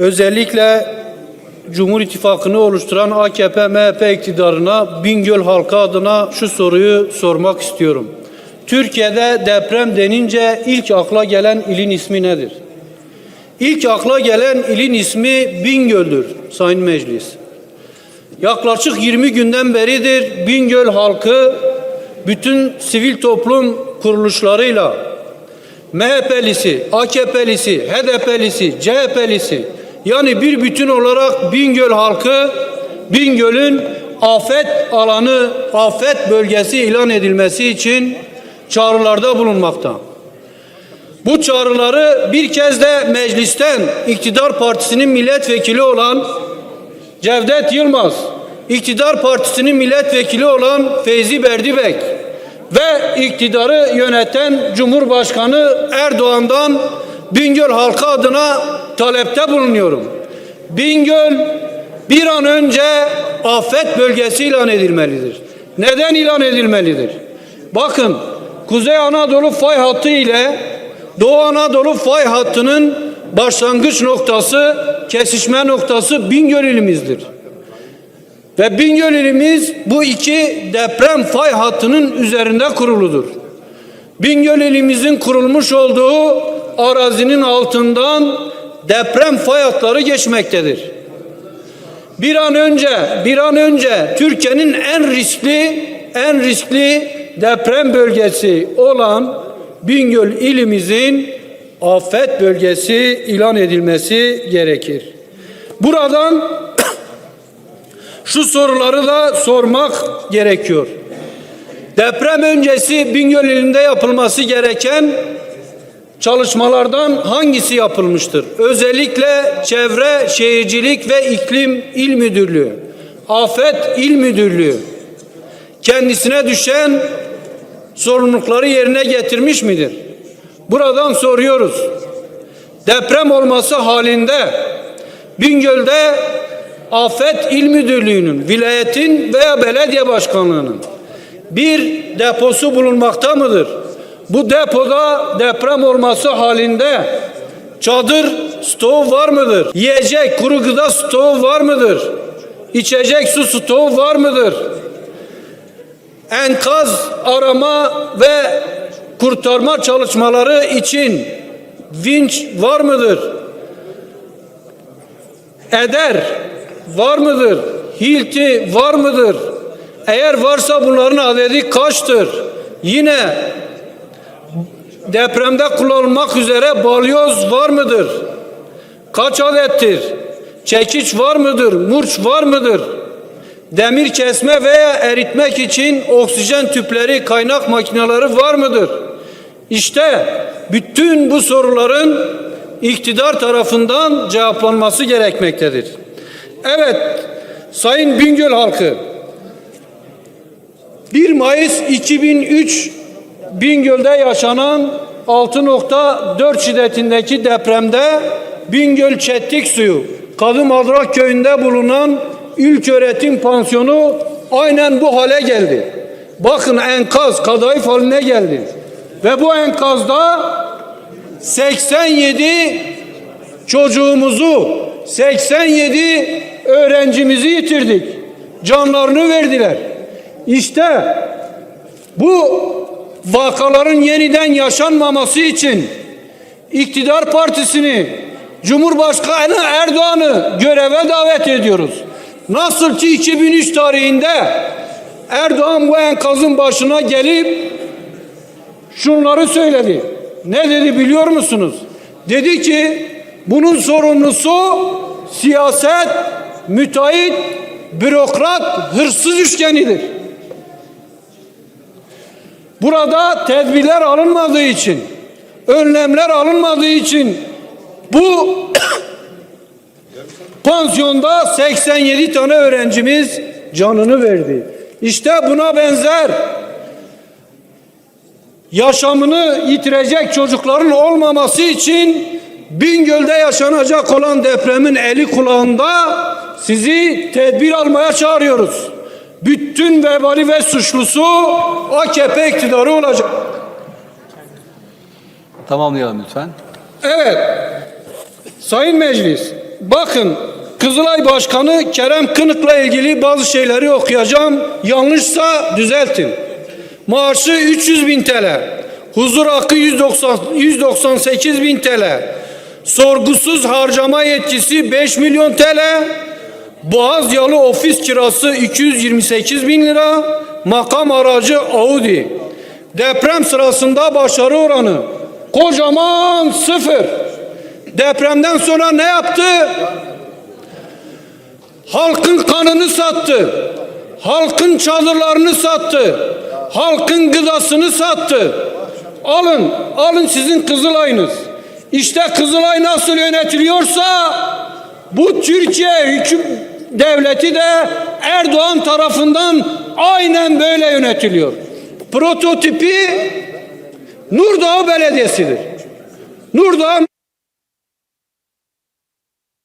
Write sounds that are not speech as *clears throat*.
özellikle Cumhur İttifakı'nı oluşturan AKP MHP iktidarına Bingöl halkı adına şu soruyu sormak istiyorum. Türkiye'de deprem denince ilk akla gelen ilin ismi nedir? İlk akla gelen ilin ismi Bingöl'dür Sayın Meclis. Yaklaşık 20 günden beridir Bingöl halkı bütün sivil toplum kuruluşlarıyla MHP'lisi, AKP'lisi, HDP'lisi, CHP'lisi yani bir bütün olarak Bingöl halkı Bingöl'ün afet alanı, afet bölgesi ilan edilmesi için çağrılarda bulunmakta. Bu çağrıları bir kez de meclisten iktidar partisinin milletvekili olan Cevdet Yılmaz, iktidar partisinin milletvekili olan Feyzi Berdibek ve iktidarı yöneten Cumhurbaşkanı Erdoğan'dan Bingöl halkı adına talepte bulunuyorum. Bingöl bir an önce afet bölgesi ilan edilmelidir. Neden ilan edilmelidir? Bakın Kuzey Anadolu fay hattı ile Doğu Anadolu fay hattının başlangıç noktası, kesişme noktası Bingöl ilimizdir. Ve Bingöl ilimiz bu iki deprem fay hattının üzerinde kuruludur. Bingöl ilimizin kurulmuş olduğu arazinin altından deprem fay hatları geçmektedir. Bir an önce, bir an önce Türkiye'nin en riskli, en riskli deprem bölgesi olan Bingöl ilimizin afet bölgesi ilan edilmesi gerekir. Buradan *clears throat* şu soruları da sormak gerekiyor. Deprem öncesi Bingöl ilinde yapılması gereken çalışmalardan hangisi yapılmıştır? Özellikle Çevre Şehircilik ve İklim İl Müdürlüğü, Afet İl Müdürlüğü kendisine düşen sorumlulukları yerine getirmiş midir? Buradan soruyoruz. Deprem olması halinde Bingöl'de Afet İl Müdürlüğü'nün, vilayetin veya belediye başkanlığının bir deposu bulunmakta mıdır? Bu depoda deprem olması halinde çadır stoğu var mıdır? Yiyecek kuru gıda stoğu var mıdır? İçecek su stoğu var mıdır? Enkaz arama ve kurtarma çalışmaları için vinç var mıdır? Eder var mıdır? Hilti var mıdır? Eğer varsa bunların adedi kaçtır? Yine depremde kullanılmak üzere balyoz var mıdır? Kaç adettir? Çekiç var mıdır? Murç var mıdır? Demir kesme veya eritmek için oksijen tüpleri, kaynak makineleri var mıdır? İşte bütün bu soruların iktidar tarafından cevaplanması gerekmektedir. Evet, Sayın Bingöl halkı 1 Mayıs 2003 Bingöl'de yaşanan 6.4 şiddetindeki depremde Bingöl Çetlik Suyu Kadım Adrak köyünde bulunan İlköğretim Pansiyonu aynen bu hale geldi. Bakın enkaz kadayıf haline geldi. Ve bu enkazda 87 çocuğumuzu 87 öğrencimizi yitirdik. Canlarını verdiler. İşte bu vakaların yeniden yaşanmaması için iktidar partisini Cumhurbaşkanı Erdoğan'ı göreve davet ediyoruz. Nasıl ki 2003 tarihinde Erdoğan bu enkazın başına gelip şunları söyledi. Ne dedi biliyor musunuz? Dedi ki bunun sorumlusu siyaset, müteahhit, bürokrat, hırsız üçgenidir. Burada tedbirler alınmadığı için, önlemler alınmadığı için bu *coughs* pansiyonda 87 tane öğrencimiz canını verdi. İşte buna benzer yaşamını yitirecek çocukların olmaması için Bingöl'de yaşanacak olan depremin eli kulağında sizi tedbir almaya çağırıyoruz. Bütün vebali ve suçlusu AKP iktidarı olacak. Tamamlayalım lütfen. Evet. Sayın Meclis, bakın Kızılay Başkanı Kerem Kınık'la ilgili bazı şeyleri okuyacağım. Yanlışsa düzeltin. Maaşı 300 bin TL. Huzur hakkı 190, 198 bin TL. Sorgusuz harcama yetkisi 5 milyon TL. Boğaz Yalı ofis kirası 228 bin lira. Makam aracı Audi. Deprem sırasında başarı oranı kocaman sıfır. Depremden sonra ne yaptı? Halkın kanını sattı. Halkın çadırlarını sattı. Halkın gıdasını sattı. Alın, alın sizin Kızılay'ınız. İşte Kızılay nasıl yönetiliyorsa bu Türkiye hüküm devleti de Erdoğan tarafından aynen böyle yönetiliyor. Prototipi Nurdağ Belediyesi'dir. Nurdağ